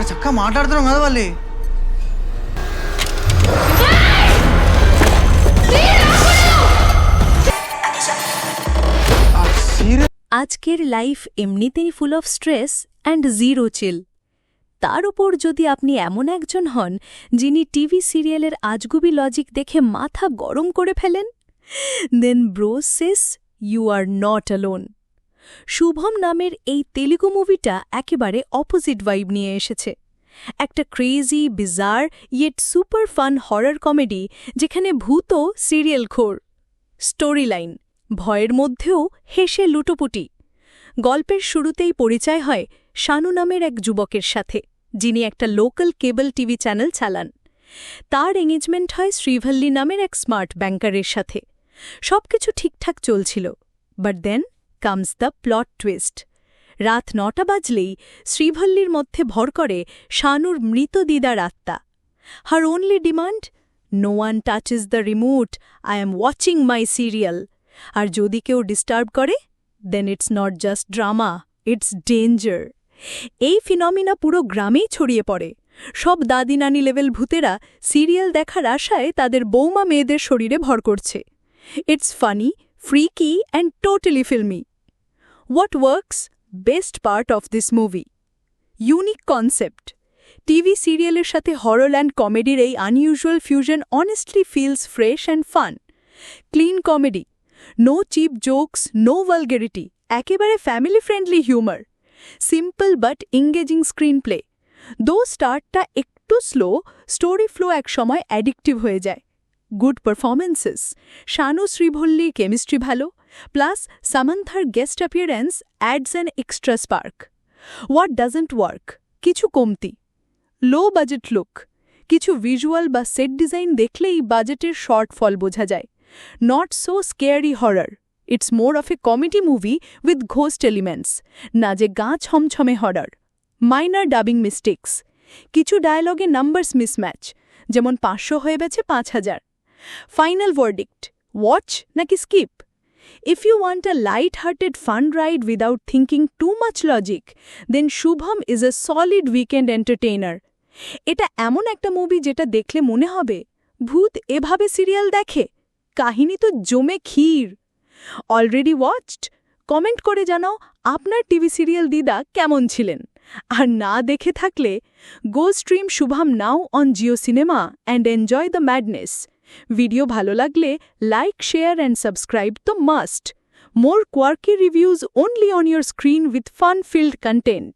అక్కడ చక్కగా మాట్లాడుతున్నాం కదా వాళ్ళు సీరియస్ আজকের লাইফ এমনিতেই full of stress and zero chill তার ওপর যদি আপনি এমন একজন হন যিনি টিভি সিরিয়ালের আজগুবি লজিক দেখে মাথা গরম করে ফেলেন then bros you are not alone Shubham নামের এই তেলুগু মুভিটা একেবারে অপোজিট ভাইব নিয়ে এসেছে। একটা crazy bizarre yet super fun horror comedy যেখানে ভূত সিরিয়াল খোর স্টোরি লাইন ভয়ের মধ্যেও হেসে লুটোপুটি। গল্পের শুরুতেই পরিচয় হয় শানু নামের এক যুবকের সাথে, যিনি একটা লোকাল কেবল টিভি চ্যানেল চালান। তার এঙ্গেজমেন্ট হয় শ্রীভল্লী নামের এক স্মার্ট ব্যাংকারের সাথে। সবকিছু ঠিকঠাক চলছিল but then comes the plot twist রাত নটা বাজলেই শ্রীভল্লির মধ্যে ভর করে শানুর মৃত দিদার আত্মা। Her only demand no one touches the remote I am watching my serial আর যদি কেউ ডিস্টার্ব করে then it's not just drama it's danger এই ফিনমিনা পুরো গ্রামেই ছড়িয়ে পড়ে। সব দাদি নানি লেভেল ভূতেরা সিরিয়াল দেখার আশায় তাদের বৌমা মেয়েদের শরীরে ভর করছে। It's funny freaky and totally filmy what works best part of this movie unique concept TV সিরিয়ালের সাথে হরর অ্যান্ড কমেডির এই unusual fusion honestly feels fresh and fun clean comedy no cheap jokes no vulgarity একেবারে family friendly humour simple but engaging screen play though স্টার্টটা একটু slow story flow এক সময় addictive হয়ে যায়. Good performances Shanu Srivalli chemistry ভালো plus সামান্থার guest appearance adds an extra spark what doesn't work কিছু কমতি low budget look কিছু visual বা সেট ডিজাইন দেখলেই বাজেটের শর্টফল বোঝা যায় not so scary horror it's more of a comedy movie with ghost elements না যে গা ছমছমে হরার মাইনার ডাবিং মিস্টেক্স কিছু ডায়ালগে নাম্বারস মিসম্যাচ যেমন পাঁচশো হয়ে গেছে পাঁচ হাজার। ফাইনাল ভার্ডিক্ট ওয়াচ নাকি skip you want a light hearted fun ride without thinking too much logic then Shubham is a solid weekend entertainer এটা এমন একটা মুভি যেটা দেখলে মনে হবে, ভূত এভাবে সিরিয়াল দেখে? কাহিনী তো জমে ক্ষীর। অলরেডি ওয়াচড কমেন্ট করে জানাও আপনার টিভি সিরিয়াল দিদা কেমন ছিলেন। আর না দেখে থাকলে go stream Shubham now on Jio Cinema and enjoy the madness video ভালো লাগলে লাইক শেয়ার অ্যান্ড সাবস্ক্রাইব তো must more quirky reviews only on your screen with fun filled content